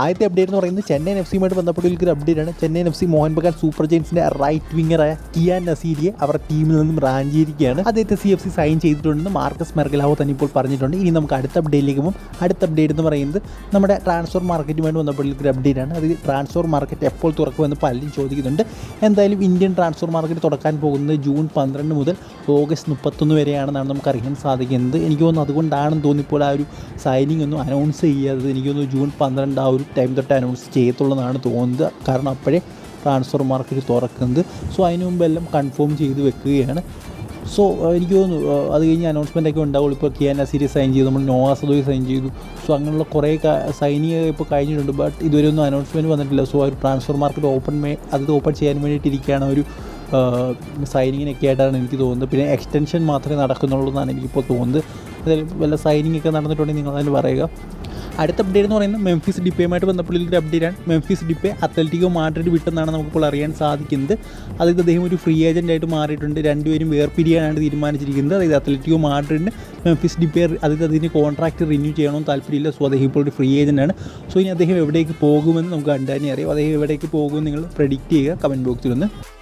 ആദ്യത്തെ അപ്ഡേറ്റ് എന്ന് പറയുന്നത് ചെന്നൈ എഫ് സിയുമായിട്ട് ബന്ധപ്പെട്ട് ഒരു അപ്ഡേറ്റ് ആണ്. Chennai F C Mohan Bagan super ജെയിൻസിന്റെ right വിംഗറായ കിയാൻ നസീരിയെ അവർ ടീമിൽ നിന്നും റാഞ്ചിയിരിക്കുകയാണ് അദ്ദേഹത്തെ സി എഫ് സി സൈൻ ചെയ്തിട്ടുണ്ടെന്ന് മാർക്കസ് മെർഗലാവോ തന്നെ ഇപ്പോൾ പറഞ്ഞിട്ടുണ്ട്. ഇനി നമുക്ക് അടുത്ത അപ്ഡേറ്റിലേക്ക് പോകും അടുത്ത അപ്ഡേറ്റ് എന്ന് പറയുന്നത് നമ്മുടെ ട്രാൻസ്ഫർ മാർക്കറ്റുമായിട്ട് ബന്ധപ്പെട്ട ഒരു അപ്ഡേറ്റ് ആണ്. അത് ട്രാൻസ്ഫർ മാർക്കറ്റ് എപ്പോൾ തുറക്കുമെന്ന് പലരും ചോദിക്കുന്നുണ്ട്. എന്തായാലും ഇന്ത്യൻ ട്രാൻസ്ഫർ മാർക്കറ്റ് തുറക്കാൻ പോകുന്നത് ജൂൺ പന്ത്രണ്ട് മുതൽ ഓഗസ്റ്റ് മുപ്പത്തൊന്ന് വരെയാണെന്നാണ് നമുക്ക് അറിയാൻ സാധിക്കുന്നത്. എനിക്ക് തോന്നുന്നു അതുകൊണ്ടാണെന്ന് തോന്നിപ്പോൾ ആ ഒരു സൈനിങ് ഒന്നും അനൗൺസ് ചെയ്യാതെ എനിക്ക് തോന്നുന്നു ജൂൺ പന്ത്രണ്ട് ആ ഒരു ടൈം തൊട്ട് അനൗൺസ് ചെയ്യത്തുള്ളതാണ് തോന്നുന്നത്. കാരണം അപ്പോഴേ ട്രാൻസ്ഫർ മാർക്കറ്റ് തുറക്കുന്നത്. സോ അതിന് മുമ്പ് എല്ലാം കൺഫേം ചെയ്ത് വെക്കുകയാണ്. സോ എനിക്ക് തോന്നുന്നു അത് കഴിഞ്ഞ് അനൗൺസ്മെന്റ് ഒക്കെ ഉണ്ടാവുള്ളൂ. ഇപ്പോൾ കിയാന സീരീസ് സൈൻ ചെയ്തു നമ്മൾ നോവാസദോയി സൈൻ ചെയ്തു. സോ അങ്ങനെയുള്ള കുറേ സൈനിങ് ഇപ്പോൾ കഴിഞ്ഞിട്ടുണ്ട്. ബട്ട് ഇതുവരെ ഒന്നും അനൗൺസ്മെന്റ് വന്നിട്ടില്ല. സോ ഒരു ട്രാൻസ്ഫർ മാർക്കറ്റ് ഓപ്പൺ മേ അത് ഓപ്പൺ ചെയ്യാൻ വേണ്ടിയിട്ടിരിക്കുകയാണ് ഒരു സൈനിങ്ങിനൊക്കെ ആയിട്ടാണ് എനിക്ക് തോന്നുന്നത്. പിന്നെ എക്സ്റ്റൻഷൻ മാത്രമേ നടക്കുന്നുള്ളൂ എന്നാണ് എനിക്കിപ്പോൾ തോന്നുന്നത്. അതായത് വല്ല സൈനിങ് ഒക്കെ നടന്നിട്ടുണ്ടെങ്കിൽ നിങ്ങൾ പറയുക. അടുത്ത അപ്ഡേറ്റ് എന്ന് പറയുന്നത് മെംഫിസ് ഡിപ്പയുമായിട്ട് ബന്ധപ്പെട്ടുള്ള ഒരു അപ്ഡേറ്റ് ആണ്. മെംഫിസ് ഡിപ്പെ അത്ലറ്റിക്കോ മാഡ്രിഡ് വിട്ടെന്നാണ് നമുക്കിപ്പോൾ അറിയാൻ സാധിക്കുന്നത്. അതായത് അദ്ദേഹം ഒരു ഫ്രീ ഏജന്റ് ആയിട്ട് മാറിയിട്ടുണ്ട്. രണ്ടുപേരും വേർപിരിയാനാണ് തീരുമാനിച്ചിരിക്കുന്നത്. അതായത് അത്ലറ്റിക്കോ മാഡ്രിഡിന് മെംഫിസ് ഡിപ്പെ അതായത് അതിന് കോൺട്രാക്ട് റിന്യൂ ചെയ്യണമെന്ന് താല്പര്യമില്ല. സോ അദ്ദേഹം ഇപ്പോൾ ഒരു ഫ്രീ ഏജന്റ് ആണ്. സോ ഇനി അദ്ദേഹം എവിടേക്ക് പോകുമെന്ന് നമുക്ക് കണ്ടാനേ അറിയാം അദ്ദേഹം എവിടേക്ക് പോകുമെന്ന് നിങ്ങൾ പ്രെഡിക്റ്റ് ചെയ്യുക. കമന്റ് ബോക്സിൽ ഒന്ന്.